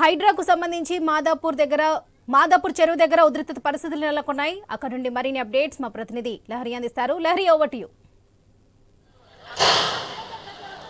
హైడ్రాకు సంబంధించి మాదాపూర్ దగ్గర మాదాపూర్ చెరువు దగ్గర ఉధృత పరిస్థితులు నెలకొన్నాయి. అక్కడ నుండి మరిన్ని అప్డేట్స్ మా ప్రతినిధి లహరి అందిస్తారు. Lahari over to you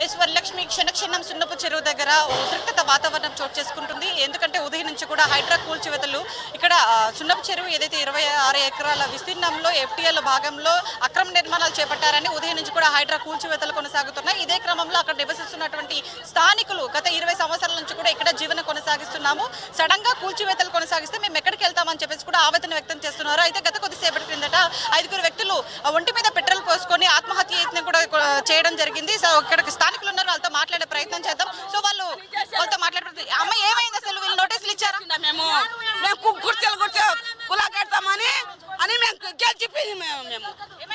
Eshwaralakshmi క్షణక్షణం Sunnapu చెరువు దగ్గర ఉద్రిక్తత వాతావరణం చోటు చేసుకుంటుంది. ఎందుకంటే ఉదయం నుంచి కూడా హైడ్రా కూల్చివేతలు ఇక్కడ సున్నపు చెరువు ఏదైతే ఇరవై ఆరు ఎకరాల విస్తీర్ణంలో ఎఫ్టీఎల్ భాగంలో అక్రమ నిర్మాణాలు చేపట్టారని ఉదయం నుంచి కూడా హైడ్రా కూల్చివేతలు కొనసాగుతున్నాయి. ఇదే క్రమంలో అక్కడ నివసిస్తున్నటువంటి స్థానికులు గత ఇరవై సంవత్సరాల నుంచి కూడా ఇక్కడ జీవనం కొనసాగిస్తున్నాము. సడన్గా కూల్చివేతలు కొనసాగిస్తే మేము ఎక్కడికి వెళ్తామని చెప్పేసి కూడా ఆవేదన వ్యక్తం చేస్తున్నారు. అయితే గత కొద్దిసేపటి క్రిందట ఐదుగురు వ్యక్తులు ఒంటి మీద పెట్రోల్ పోసుకొని ఆత్మహత్య యత్నం కూడా చేయడం జరిగింది. సో ఇక్కడికి స్థానికులు ఉన్నారు వాళ్ళతో మాట్లాడే ప్రయత్నం చేద్దాం. సో వాళ్ళు వాళ్ళతో మాట్లాడే అమ్మ ఏమైంది అసలు? వీళ్ళు నోటీసులు ఇచ్చారా? మేము? మేము కుర్చీలు కూర్చో కులా కడతామని అని మేము గెలిచిపోయింది మేము. మేము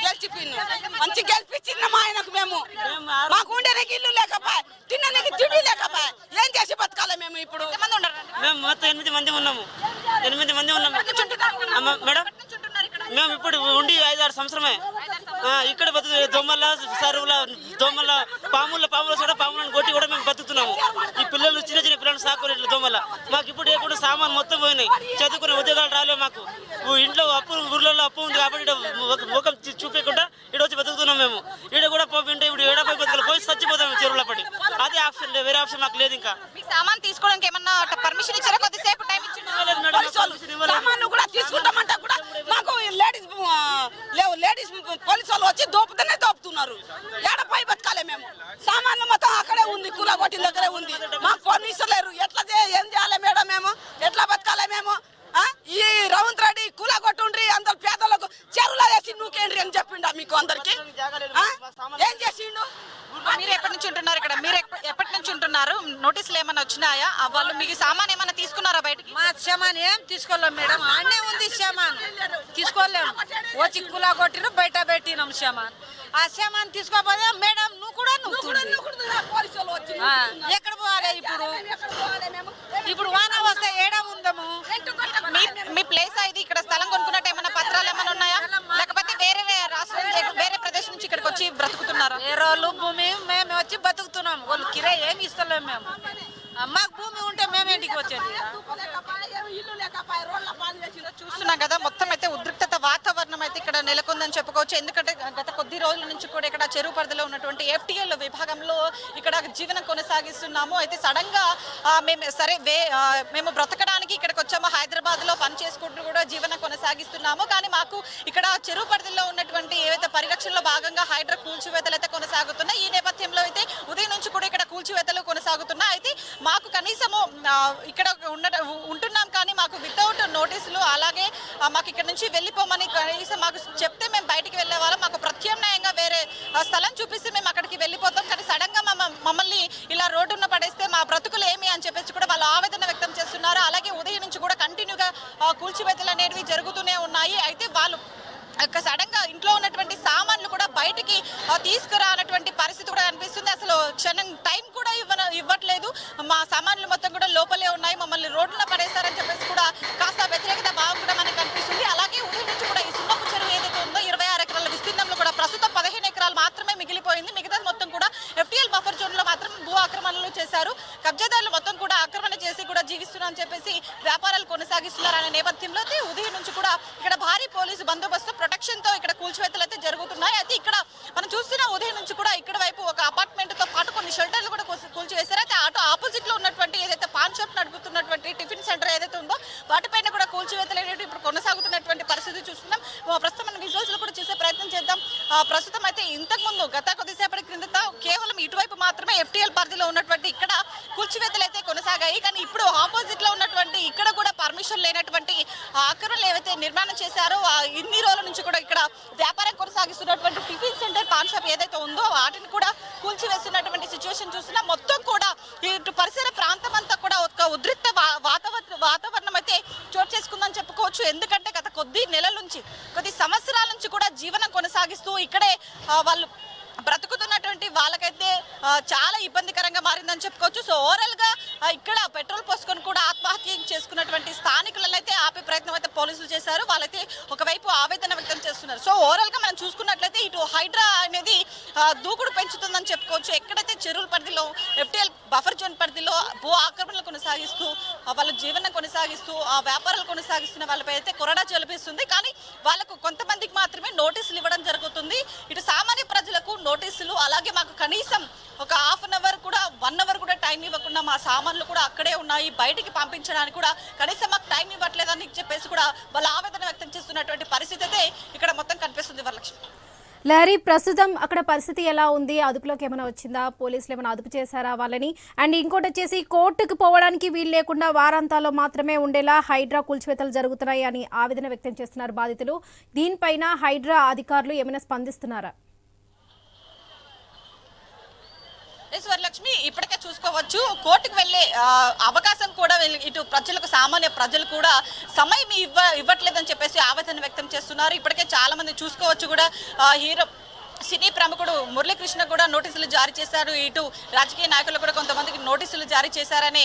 గెలిచిపోయినాం. మంచి గెలిపించిన మా ఆయనకు మేము మాకు ఉండడానికి ఇల్లు లేకపోయా తినడానికి తిండి లేకపోయా ఏం చేసి బతకాలి మేము ఇప్పుడు ఎంతమంది ఉన్నారు మేము మొత్తం ఎనిమిది మంది ఉన్నాము ఎనిమిది మంది ఉన్నాము అమ్మ, మేడం మేము ఇప్పుడు ఉండి ఐదు ఆరు సంవత్సరమే ఆ, ఇక్కడ బతు దోమల సరువుల దోమల పాముల పాముల కూడా పాములను కొట్టి కూడా మేము బతుకుతున్నాము. ఈ పిల్లలు చిన్న చిన్న పిల్లలు సాకులు ఇట్లా దోమల మాకు ఇప్పుడు ఏ కూడా సామాన్ మొత్తం పోయినాయి. చదువుకునే ఉద్యోగాలు రాలేవు మాకు. ఇంట్లో అప్పు ఊర్లలో అప్పు ఉంది కాబట్టి ముఖం చూపించకుండా ఇక్కడ వచ్చి బతుకుతున్నాం మేము. ఇక్కడ కూడా పోయింటే ఇప్పుడు ఏడాపై బతుకులు పోయి చచ్చిపోతాం చెరువులో పడి. అదే ఆప్షన్ వేరే ఆప్షన్ మాకు లేదు ఇంకా. సామాన్ తీసుకోవడానికి ఏమన్నా పర్మిషన్ ఇచ్చారా? కొద్దిసేపు టైం ఇచ్చిండు. సామాన్లు కూడా తీసుకుంటామంటే కూడా మాకు లేడీస్ లేవు లేడీస్ పోలీసు వాళ్ళు వచ్చి దోపుతూనే దోపుతున్నారు ఏడపై బతకాలి మేము? సామాన్లు మొత్తం అక్కడే ఉంది కూల కొట్టిన దగ్గరే ఉంది. మాకు పర్మిషన్ లేరు. ఎట్లా ఏం చేయాలి మేడం మేము? ఎట్లా బతకాలి మేము? ఆ? ఈ రవంత్ రెడ్డి కూల కొట్టుండ్రి అందరు పేదలకు చెరువులో వేసి నూకేండ్రి అని చెప్పిండా మీకు అందరికి? ఏం చేసిండు? మీరు ఎప్పటి నుంచి ఉంటున్నారు ఇక్కడ? మీరు ఎప్ప- ఎప్పటి నుంచి ఉంటున్నారు? నోటీసులు ఏమైనా వచ్చినాయా? వాళ్ళు మీకు సామాన్ ఏమైనా తీసుకున్నారా బయటికి? మా సామాన్ ఏం తీసుకోలేం మేడం. ఆడనే ఉంది సామాన్. తీసుకోలేము వచ్చి కులా కొట్టిరు బయట పెట్టినాం సామాన్. ఆ సామాన్ తీసుకోపోతే మేడం నువ్వు కూడా నువ్వు ఎక్కడ పోవాలి ఇప్పుడు? ఇప్పుడు వాన వస్తే ఏడా ఉందము మీ ప్లేస్ ఇది? ఇక్కడ స్థలం కొనుక్కున్నట్టు ఏమైనా పత్రాలు ఏమైనా ఉన్నాయా? లేకపోతే వేరే రాష్ట్రం నుంచి- వేరే ప్రదేశం నుంచి ఇక్కడికి వచ్చి బ్రతుకుతున్నారా? వేరే వాళ్ళు భూమి మేము వచ్చి బతుకుతున్నాం వాళ్ళు కిరాయి ఏమి ఇస్తలేము మేము. మాకు భూమి ఉంటే మేము ఇంటికి వచ్చేది. చూస్తున్నాం కదా మొత్తం అయితే ఉద్రిక్తత వాతావరణం అయితే ఇక్కడ నెలకొందని చెప్పుకోవచ్చు. ఎందుకంటే గత కొద్ది రోజుల నుంచి కూడా ఇక్కడ చెరువు పరిధిలో ఉన్నటువంటి ఎఫ్టీఎల్ విభాగంలో ఇక్కడ జీవనం కొనసాగిస్తున్నాము. అయితే సడన్గా మేము సరే వే మేము బ్రతకడానికి ఇక్కడికి వచ్చాము. హైదరాబాద్లో పని చేసుకుంటూ కూడా జీవనం కొనసాగిస్తున్నాము. కానీ మాకు ఇక్కడ చెరువు పరిధిలో ఉన్నటువంటి ఏవైతే పరిరక్షణలో భాగంగా హైడ్రా కూల్చివేతలు అయితే కొనసాగుతున్నాయి. ఈ నేపథ్యంలో అయితే ఉదయం నుంచి కూడా ఇక్కడ కూల్చివేతలు కొనసాగుతున్నాయి. అయితే మాకు కనీసము ఇక్కడ ఉన్న ఉంటున్నాం కానీ మాకు నోటీసులు అలాగే మాకు ఇక్కడ నుంచి వెళ్ళిపోమని కనీసం మాకు చెప్తే మేము బయటికి వెళ్ళే వాళ్ళం. మాకు ప్రత్యామ్నాయంగా వేరే స్థలం చూపిస్తే మేము అక్కడికి వెళ్ళిపోతాం. కానీ సడన్గా మమ్మ- మమ్మల్ని ఇలా రోడ్డున పడేస్తే మా బ్రతుకులు ఏమి అని చెప్పేసి కూడా వాళ్ళు ఆవేదన వ్యక్తం చేస్తున్నారు. అలాగే ఉదయం నుంచి కూడా కంటిన్యూగా కూల్చివేతలు అనేవి జరుగుతూనే ఉన్నాయి. అయితే వాళ్ళు ఒక సడన్గా ఇంట్లో ఉన్నటువంటి సామాన్లు కూడా బయటికి తీసుకురా తీసుకురానటువంటి పరిస్థితి కూడా కనిపిస్తుంది. అసలు క్షణం టైం కూడా ఇవ్వ ఇవ్వట్లేదు. మా సామాన్లు మొత్తం కూడా లోపలే ఉన్నాయి మమ్మల్ని రోడ్డున పడేస్తారని చెప్పేసి కూడా కాస్త వ్యతిరేకత భావం కూడా మనకు కనిపిస్తుంది అలాగే ఉదయం నుంచి కూడా ఈ సున్నపు చెరువు ఏదైతే ఉందో ఇరవై ఆరు ఎకరాల విస్తీర్ణంలో కూడా ప్రస్తుతం పదిహేను ఎకరాలు మాత్రమే మిగిలిపోయింది మిగతాది మొత్తం కూడా ఎఫ్టీఎల్ బఫర్ జోన్లో మాత్రం భూ ఆక్రమణలు చేశారు కబ్జాదారులు మొత్తం కూడా ఆక్రమణ జీవిస్తున్నా చెప్పేసి వ్యాపారాలు కొనసాగిస్తున్నారు అనే నేపథ్యంలో అయితే ఉదయం నుంచి కూడా ఇక్కడ భారీ పోలీసు బందోబస్తు ప్రొటెక్షన్తో ఇక్కడ కూల్చివేతలు అయితే జరుగుతున్నాయి. అయితే ఇక్కడ మనం చూస్తున్న ఉదయం నుంచి కూడా ఇక్కడ వైపు ఒక అపార్ట్మెంట్తో పాటు కొన్ని షెల్టర్లు కూడా కూల్చి- కూల్చివేశారు అయితే అటు ఆపోజిట్లో ఉన్నటువంటి ఏదైతే పాన్ షాప్ నడుపుతున్నటువంటి టిఫిన్ సెంటర్ ఏదైతే ఉందో వాటిపైన కూడా కూల్చివేతలు అనేవి ఇప్పుడు కొనసాగుతున్నటువంటి పరిస్థితి చూస్తున్నాం ఆ, ప్రస్తుతం మనం విజువల్స్లో కూడా చూసే ప్రయత్నం చేద్దాం ఆ, ప్రస్తుతం అయితే ఇంతకు ముందు గత కొద్దిసేపటి క్రిందట కేవలం ఇటువైపు మాత్రమే ఎఫ్టీఎల్ పరిధిలో ఉన్నటువంటి ఇక్కడ కూల్చివేతలు అయితే కొనసాగాయి. కానీ ఇప్పుడు ఆపోజిట్లో ఉన్నటువంటి ఇక్కడ కూడా పర్మిషన్ లేనటువంటి ఆక్రమణలు ఏవైతే నిర్మాణం చేశారో ఇన్ని రోజుల నుంచి కూడా ఇక్కడ వ్యాపారం కొనసాగిస్తున్నటువంటి టిఫిన్ సెంటర్ పాన్ షాప్ ఏదైతే ఉందో వాటిని కూడా కూల్చివేస్తున్నటువంటి సిచ్యువేషన్ చూసినా మొత్తం కూడా ఇటు పరిసర ప్రాంతం అంతా కూడా ఒక ఉద్రిక్త వా- వాతావరణ వాతావరణం అయితే చోటు చేసుకుందని చెప్పుకోవచ్చు. ఎందుకంటే గత కొద్ది నెలల నుంచి కొద్ది సంవత్సరాల నుంచి కూడా జీవనం కొనసాగిస్తూ ఇక్కడే వాళ్ళు బ్రతుకుతున్నటువంటి వాళ్ళకైతే చాలా ఇబ్బందికరంగా మారిందని చెప్పుకోవచ్చు. సో ఓవరాల్గా ఇక్కడ పెట్రోల్ పోసుకొని కూడా ఆత్మహత్య చేసుకున్నటువంటి స్థానికులను అయితే ఆపే ప్రయత్నం అయితే పోలీసులు చేశారు. వాళ్ళైతే ఒకవైపు ఆవేదన వ్యక్తం చేస్తున్నారు. సో ఓవరాల్గా మనం చూసుకున్నట్లయితే ఇటు హైడ్రా అనేది దూకుడు పెంచుతుందని చెప్పుకోవచ్చు. ఎక్కడైతే చెరువుల పరిధిలో ఎఫ్టీఎల్ బఫర్ జోన్ పరిధిలో భూ ఆక్రమణలు కొనసాగిస్తూ వాళ్ళ జీవనం కొనసాగిస్తూ ఆ వ్యాపారాలు కొనసాగిస్తున్న వాళ్ళపై అయితే కొరడా జలిపిస్తుంది కానీ వాళ్ళకు కొంతమందికి మాత్రమే నోటీసులు ఇవ్వడం జరుగుతుంది. ఇటు సామాన్య ప్రజలకు నోటీసులు అలాగే మాకు కనీసం ఒక హాఫ్ అన్ అవర్ కూడా వన్ అవర్ కూడా టైం ఇవ్వకుండా మా సామాన్లు కూడా అక్కడే ఉన్నాయి. బయటికి పంపించడానికి కూడా కనీసం మాకు టైం ఇవ్వట్లేదని చెప్పేసి కూడా వాళ్ళ ఆవేదన వ్యక్తం చేస్తున్నటువంటి పరిస్థితి అయితే ఇక్కడ మొత్తం కనిపిస్తుంది వరలక్ష్మి. లహరి ప్రస్తుతం అక్కడ పరిస్థితి ఎలా ఉంది? అదుపులోకి ఏమైనా వచ్చిందా? పోలీసులు ఏమైనా అదుపు చేశారా వాళ్ళని? అండ్ ఇంకోటి వచ్చేసి కోర్టుకు పోవడానికి వీలు లేకుండా వారాంతాల్లో మాత్రమే ఉండేలా హైడ్రా కూల్చివేతలు జరుగుతున్నాయి అని ఆవేదన వ్యక్తం చేస్తున్నారు బాధితులు. దీనిపైన హైడ్రా అధికారులు ఏమైనా స్పందిస్తున్నారా? ఎస్ వరలక్ష్మి ఇప్పటికే చూసుకోవచ్చు. కోర్టుకు వెళ్ళే అవకాశం కూడా ఇటు ప్రజలకు సామాన్య ప్రజలు కూడా సమయం ఇవ్వ ఇవ్వట్లేదని చెప్పేసి ఆవేదన వ్యక్తం చేస్తున్నారు. ఇప్పటికే చాలా మంది చూసుకోవచ్చు కూడా. హీరో సినీ ప్రముఖుడు మురళీకృష్ణ కూడా నోటీసులు జారీ చేశారు. ఇటు రాజకీయ నాయకులు కూడా కొంతమందికి నోటీసులు జారీ చేశారనే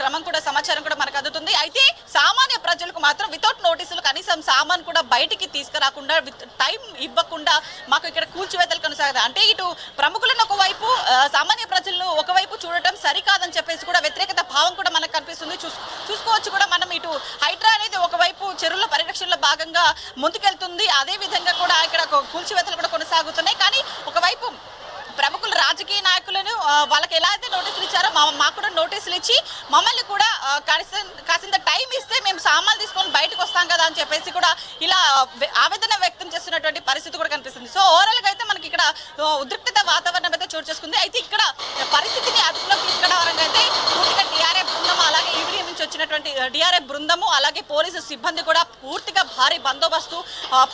క్రమం కూడా సమాచారం కూడా మనకు అందుతుంది. అయితే సామాన్య ప్రజలకు మాత్రం వితౌట్ నోటీసులు కనీసం సామాన్ కూడా బయటికి తీసుకురాకుండా విత్ టైం ఇవ్వకుండా మాకు ఇక్కడ కూల్చివేతలు కొనసాగదు అంటే ఇటు ప్రముఖులను ఒకవైపు సామాన్య ప్రజలను ఒకవైపు చూడటం సరికాదని చెప్పేసి కూడా వ్యతిరేకత భావం కూడా మనకు కనిపిస్తుంది. చూస్ చూసుకోవచ్చు కూడా మనం ఇటు. హైడ్రా అనేది ఒకవైపు చెరువుల పరిరక్షణలో భాగంగా ముందుకెళ్తుంది. అదే విధంగా కూడా ఇక్కడ కూల్చివేతలు కూడా కొనసాగుతున్నాయి. కానీ ఒకవైపు ప్రముఖులు రాజకీయ నాయకులను వాళ్ళకి ఎలా అయితే నోటీసులు ఇచ్చారో మా మాకు కూడా నోటీసులు ఇచ్చి మమ్మల్ని కూడా కాసింత టైం ఇస్తే మేము సామాన్లు తీసుకొని బయటకు వస్తాం కదా అని చెప్పేసి కూడా ఇలా ఆవేదన వ్యక్తం చేస్తున్నటువంటి పరిస్థితి కూడా కనిపిస్తుంది. సో ఓవరాల్గా అయితే మనకి ఇక్కడ ఆ, ఉద్రిక్తత వాతావరణం అయితే చోటు చేసుకుంది. అయితే ఇక్కడ పరిస్థితిని అదుపులోకి తీసుకురావడానికి అయితే పూర్తిగా డిఆర్ఎఫ్ బృందం అలాగే ఉన్నటువంటి డిఆర్ఎఫ్ బృందము అలాగే పోలీసు సిబ్బంది కూడా పూర్తిగా భారీ బందోబస్తు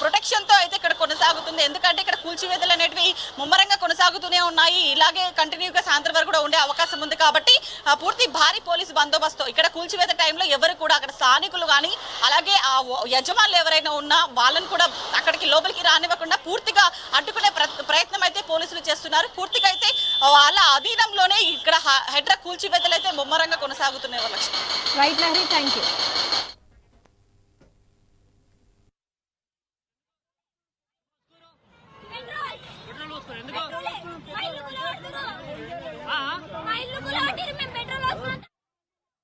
ప్రొటెక్షన్తో అయితే ఇక్కడ కొనసాగుతుంది. ఎందుకంటే ఇక్కడ కూల్చివేతలు అనేటివి ముమ్మరంగా కొనసాగుతూనే ఉన్నాయి. ఇలాగే కంటిన్యూగా సాయంత్రం వరకు కూడా ఉండే అవకాశం ఉంది కాబట్టి పూర్తి భారీ పోలీసు బందోబస్తు. ఇక్కడ కూల్చివేత టైంలో ఎవరు కూడా అక్కడ స్థానికులు కానీ అలాగే ఆ యజమానులు ఎవరైనా ఉన్నా వాళ్ళని కూడా అక్కడికి లోపలికి రానివ్వకుండా పూర్తిగా అడ్డుకునే ప్రయత్నం అయితే పోలీసులు చేస్తున్నారు. పూర్తిగా అయితే వాళ్ళ అధీనంలోనే ఇక్కడ హైడ్రా కూల్చివేతలు అయితే ముమ్మరంగా కొనసాగుతున్నాయి వాళ్ళ రైట్ లహరి థ్యాంక్ యూ